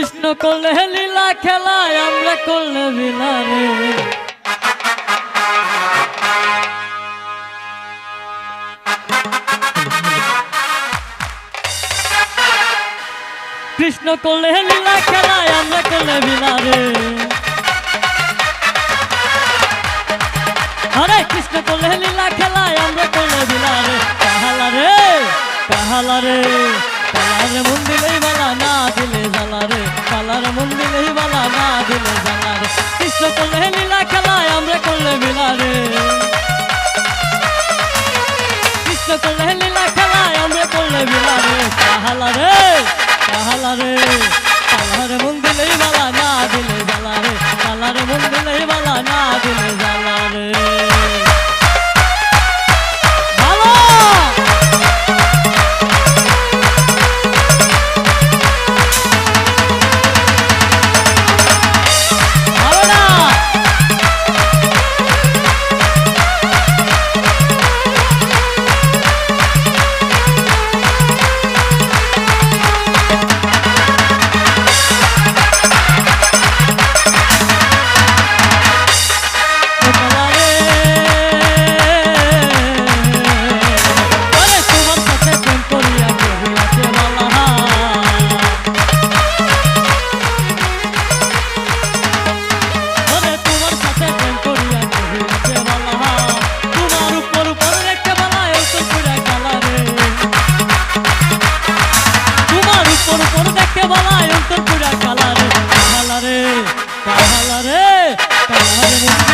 কৃষ্ণ করলে লীলা খেলায় আমরা করলে বিলারে কৃষ্ণ করলে লীলা খেলায় আমরা করলে বিলারে আরে, কৃষ্ণ করলে লীলা খেলায় আমরা করলে বিলারে কাহালা রে কাহালা রে। কালার মন দিলেই বালা না দিলে জ্বালা রে। কালার মন দিলেই বালা না দিলে জ্বালা রে। কৃষ্ণ করলে লীলা খেলায়, আমরা করলে বিলারে কৃষ্ণ করলে লীলা খেলায়, আমরা করলে বিলারে কাহালা রে কাহালা রে। কালার মন দিলেই বালা না দিলে জ্বালা রে। কালার মন দিলেই বালা না দিলে Thank you.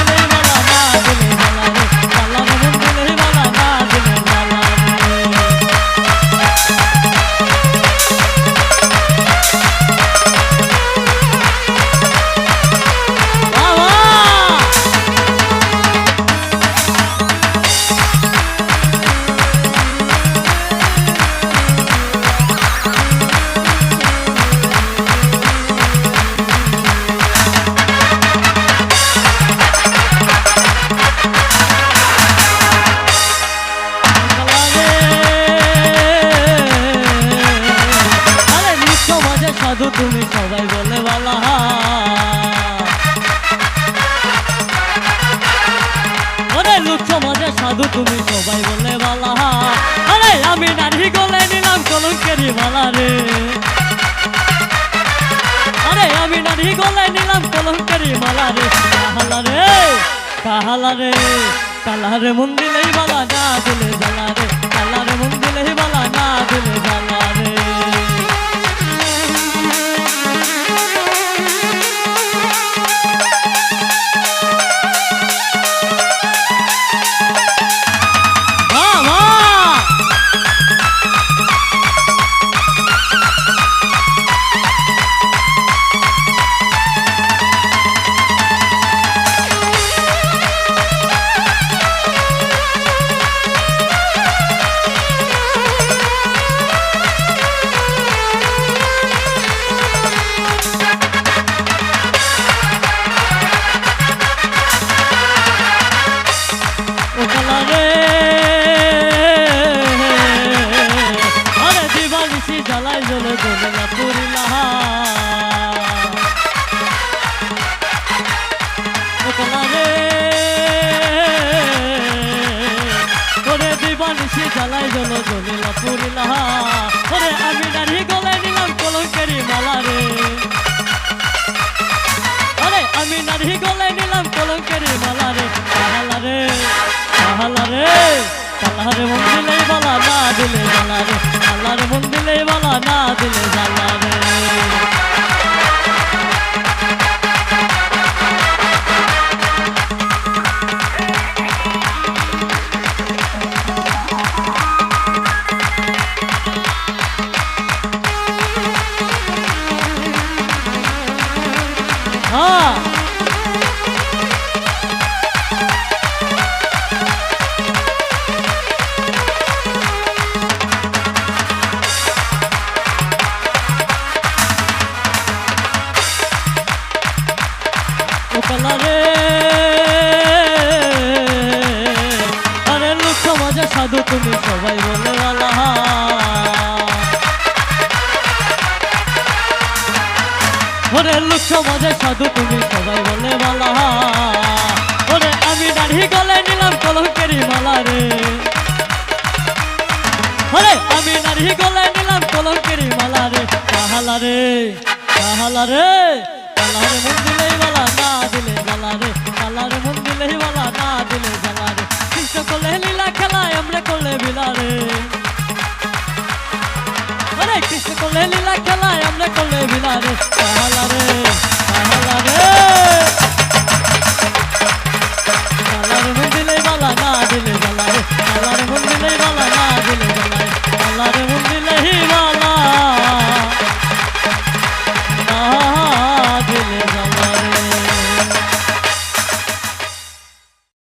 সাধু তুমি সবাই বলে বালা। আমি নারী গলে নিলাম কলঙ্কেরি বালা রে। আরে, আমি নারী গলে নিলাম কলঙ্কেরি মালা রে। কাহালা রে কাহালা রে, কালারে মন্দিরে বালা না দিলে জ্বালা রে। কালারে মন ওরে দিবানিসি জ্বালাই জ্বলে জ্বলে পুরিলা ওরে আমি নারী গলে নিলাম কলঙ্কেরি মালা রে আরে আমি নারী গলে নিলাম কলঙ্কেরি মালা রে তাহালা রে তাহালা রে তাহারে মন দিলেই বালা না দিলে জ্বালা রে কালারে মন দিলে ওকালা রে আরে লোক সমাজে সাধু তুমি সবাই বলে আল্লাহ। ওরে লোক সমাজে সাধু তুমি সবাই বলে মালা ওরে আমি দাড়ি গলে নিলাম কলঙ্কেরি মালা রে। ওরে আমি দাড়ি গলে নিলাম কলঙ্কেরি মালা রে। কাহালা রে কাহালা রে কালার মন দিলেই